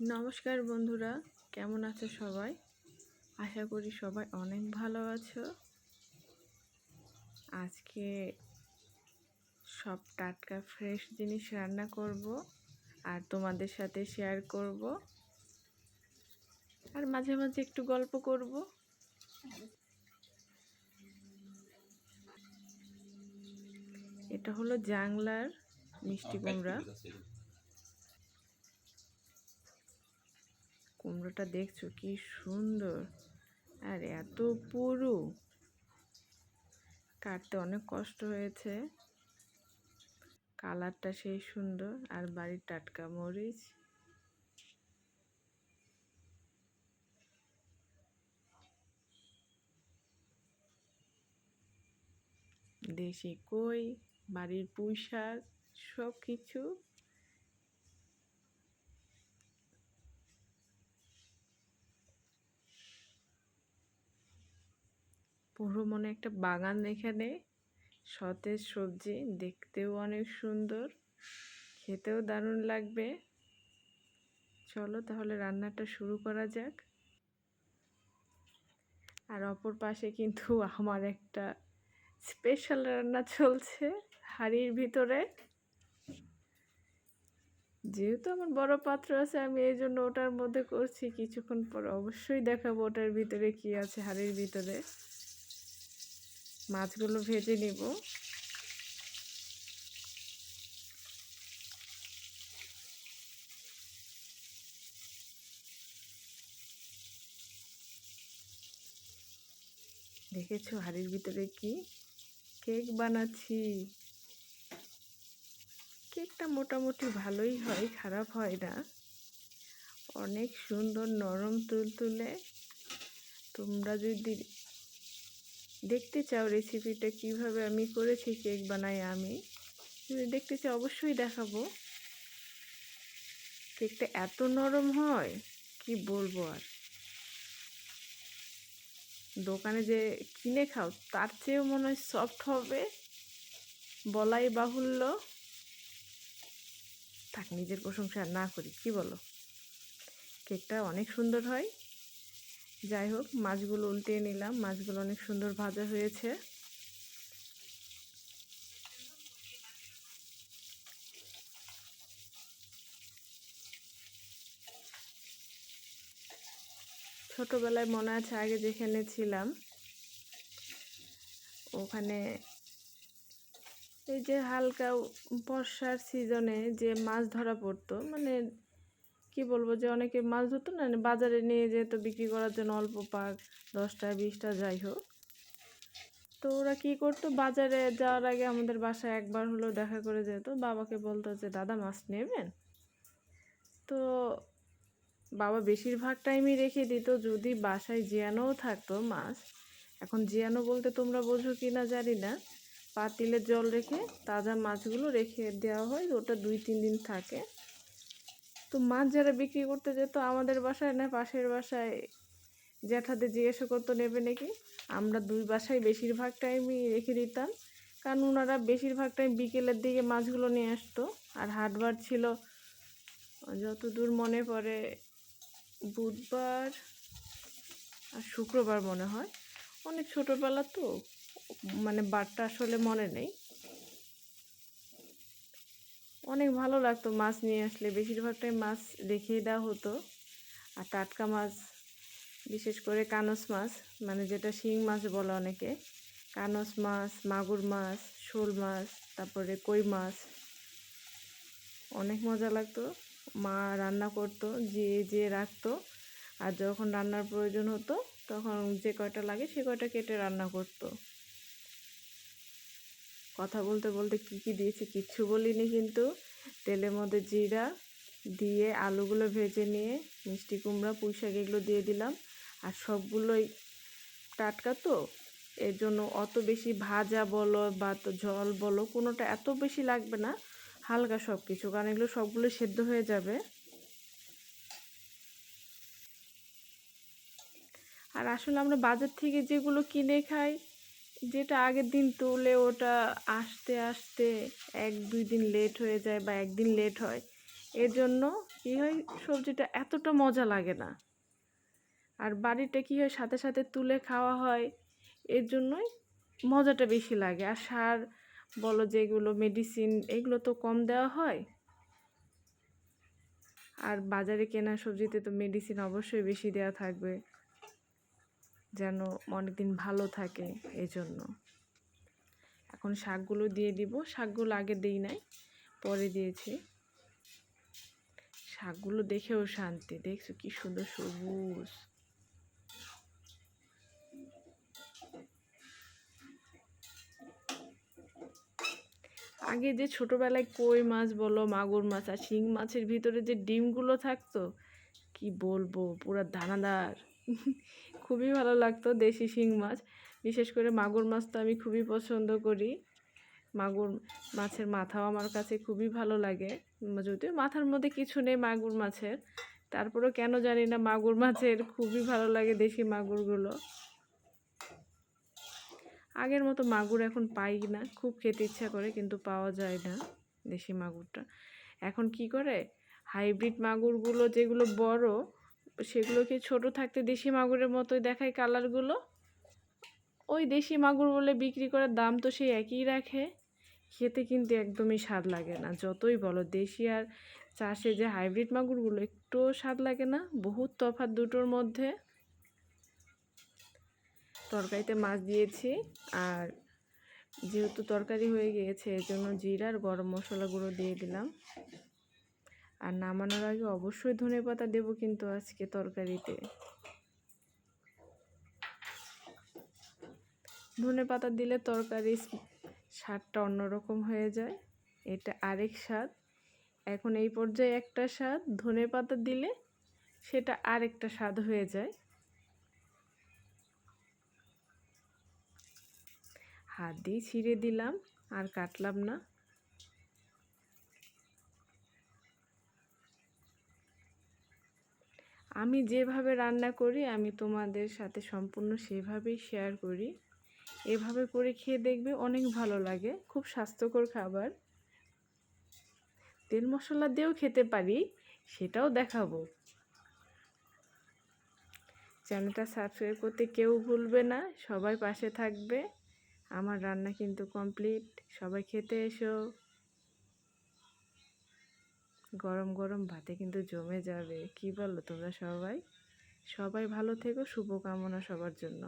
নমস্কার বন্ধুরা কেমন আছো সবাই? আশা করি সবাই অনেক ভালো আছো। আজকে সব টাটকা ফ্রেশ জিনিস রান্না করব আর তোমাদের সাথে শেয়ার করব। আর মাঝে মাঝে একটু গল্প করব। এটা হলো জাংলার মিষ্টি কুমড়া। কুমড়োটা দেখছ কি সুন্দর। আর এত পুরু। কাটতে অনেক কষ্ট হয়েছে। কালারটা সেই সুন্দর। আর বাড়ির টাটকা মরিচ। দেশি কই, বাড়ির পুঁই শাক সব কিছু পুরো মনে একটা বাগান এখানে সতেজ সবজি, দেখতেও অনেক সুন্দর, খেতেও দারুণ লাগবে। চলো তাহলে রান্নাটা শুরু করা যাক। আর অপর পাশে কিন্তু আমার একটা স্পেশাল রান্না চলছে হাড়ির ভিতরে। যেহেতু আমার বড় পাত্র আছে, আমি এই জন্য ওটার মধ্যে করছি। কিছুক্ষণ পর অবশ্যই দেখাবো ওটার ভিতরে কি আছে হাড়ির ভিতরে। মাছগুলো ভেজে নিব। দেখেছ হাড়ির ভিতরে কি? কেক বানাচ্ছি। কেকটা মোটামুটি ভালোই হয়, খারাপ হয় না। অনেক সুন্দর নরম তুলতুলে। তোমরা যদি দেখতে চাও রেসিপিটা কীভাবে আমি করেছি কেক বানাই আমি? যদি দেখতে চাও অবশ্যই দেখাবো। কেকটা এত নরম হয়, কি বলব আর? দোকানে যে কিনে খাও, তার চেয়েও মনে হয় সফট হবে, বলাই বাহুল্য। থাক, নিজের প্রশংসা না করি, কি বলো? কেকটা অনেক সুন্দর হয়। যাই হোক মাছগুলো উল্টিয়ে নিলাম। মাছগুলো অনেক সুন্দর ভাজা হয়েছে। ছোটোবেলায় মনে আছে, আগে যেখানে ছিলাম, ওখানে এই যে হালকা বর্ষার সিজনে যে মাছ ধরা পড়তো মানে কি বলব যে অনেকে মাছ ধরতো না বাজারে নিয়ে যেত বিক্রি করার জন্য অল্প পাক দশটা বিশটা যাই হোক। তো ওরা কি করতো, বাজারে যাওয়ার আগে আমাদের বাসায় একবার হলেও দেখা করে যেত। বাবাকে বলতো যে, দাদা, মাছ নেবেন? তো বাবা বেশিরভাগ টাইমই রেখে দিত, যদি বাসায় জিয়ানোও থাকতো মাছ। এখন জিয়ানো বলতে তোমরা বোঝো কি না জানি না। পাতিলের জল রেখে তাজা মাছগুলো রেখে দেওয়া হয়, ওটা দুই তিন দিন থাকে। তো মাছ যারা বিক্রি করতে যেত আমাদের বাসায় না, পাশের বাসায় জ্যাঠাদের জিজ্ঞাসা করতো, নেবে নাকি? আমরা দুই বাসায় বেশিরভাগ টাইমই রেখে দিতাম। কারণ ওনারা বেশিরভাগ টাইম বিকেলের দিকে মাছগুলো নিয়ে আসতো। আর হাটবার ছিল, যতদূর মনে পড়ে, বুধবার আর শুক্রবার মনে হয়। অনেক ছোটোবেলা তো মানে বারটা আসলে মনে নেই। অনেক ভালো লাগতো মাছ নিয়ে আসলে। বেশিরভাগটাই মাছ রেখেই দেওয়া হতো। আর টাটকা মাছ, বিশেষ করে কানস মাছ মানে যেটা শিং মাছ বলে অনেকে। কানস মাছ, মাগুর মাছ, শোল মাছ, তারপরে কই মাছ। অনেক মজা লাগতো। মা রান্না করতো যে যে রাখতো। আর যখন রান্নার প্রয়োজন হতো, তখন যে কয়টা লাগে সে কয়টা কেটে রান্না করতো। কথা বলতে বলতে কি কি দিয়েছি কিচ্ছু বলিনি কিন্তু। তেলের মধ্যে জিরা দিয়ে আলুগুলো ভেজে নিয়ে, মিষ্টি কুমড়া, পুঁই শাক এগুলো দিয়ে দিলাম। আর সবগুলোই টাটকা তো, এর জন্য অত বেশি ভাজা বলো বা তো জল বলো, কোনোটা এত বেশি লাগবে না, হালকা সব কিছু কারণ এগুলো সবগুলো সেদ্ধ হয়ে যাবে। আর আসলে আমরা বাজার থেকে যেগুলো কিনে খাই যেটা আগের দিন তুলে ওটা আসতে আসতে এক, দুই দিন লেট হয়ে যায় বা একদিন লেট হয়। এর জন্য কী হয়, সবজিটা এতটা মজা লাগে না। আর বাড়িতে কী হয়, সাথে সাথে তুলে খাওয়া হয়, এর জন্যই মজাটা বেশি লাগে। আর সার বলো যেগুলো মেডিসিন এগুলো তো কম দেওয়া হয়। আর বাজারে কেনা সবজিতে তো মেডিসিন অবশ্যই বেশি দেওয়া থাকবে। যেন অনেকদিন ভালো থাকে এই জন্য এখন শাকগুলো দিয়ে দিব। শাকগুলো আগে দিই নাই, পরে দিয়েছি। শাকগুলো দেখেও শান্তি, দেখছ কি সুন্দর সবুজ। আগে যে ছোটবেলায় কই মাছ বলো, মাগুর মাছ আর শিং মাছের ভিতরে যে ডিমগুলো থাকতো, কি বলব, পুরো দানাদার। খুবই ভালো লাগতো দেশি শিং মাছ। বিশেষ করে মাগুর মাছ তো আমি খুবই পছন্দ করি। মাগুর মাছের মাথাও আমার কাছে খুবই ভালো লাগে। যদিও মাথার মধ্যে কিছু নেই মাগুর মাছের। তারপরেও কেন জানি না মাগুর মাছের খুবই ভালো লাগে দেশি মাগুরগুলো। আগের মতো মাগুর এখন পাই না। খুব খেতে ইচ্ছা করে কিন্তু পাওয়া যায় না দেশি মাগুরটা। এখন কি করে? হাইব্রিড মাগুরগুলো যেগুলো বড় সেগুলোকে ছোট থাকতে দেশি মাগুরের মতোই দেখায় কালারগুলো? ওই দেশি মাগুর বলে বিক্রি করার দাম তো সেই একই রাখে। খেতে কিন্তু একদমই স্বাদ লাগে না। যতই বলো, দেশি আর চাষে যে হাইব্রিড মাগুরগুলো একটুও স্বাদ লাগে না, বহুত তফাৎ দুটোর মধ্যে। তরকারিতে মাছ দিয়েছি আর যেহেতু তরকারি হয়ে গিয়েছে এর জন্য জিরা আর গরম মশলা গুঁড়ো দিয়ে দিলাম। আর নামানোর আগে অবশ্যই ধনে পাতা দেবো কিন্তু আজকে তরকারিতে। ধনে পাতা দিলে তরকারি স্বাদটা অন্যরকম হয়ে যায়। এটা আরেক স্বাদ। এখন এই পর্যায়ে একটা স্বাদ, ধনে পাতা দিলে সেটা আরেকটা স্বাদ হয়ে যায়। হাত দিয়ে ছিঁড়ে দিলাম, আর কাটলাম না। আমি যেভাবে রান্না করি, আমি তোমাদের সাথে সম্পূর্ণ সেভাবেই শেয়ার করি। এভাবে করে খেয়ে দেখবে অনেক ভালো লাগে, খুব স্বাস্থ্যকর খাবার। তেল মশলা দিয়েও খেতে পারি, সেটাও দেখাবো। চ্যানেলটা সাবস্ক্রাইব করতে কেউ ভুলবে না, সবাই পাশে থাকবে। আমার রান্না কিন্তু কমপ্লিট সবাই খেতে এসো। গরম গরম ভাতে কিন্তু জমে যাবে। কি বলো তোমরা সবাই? সবাই ভালো থেকো, শুভকামনা সবার জন্য।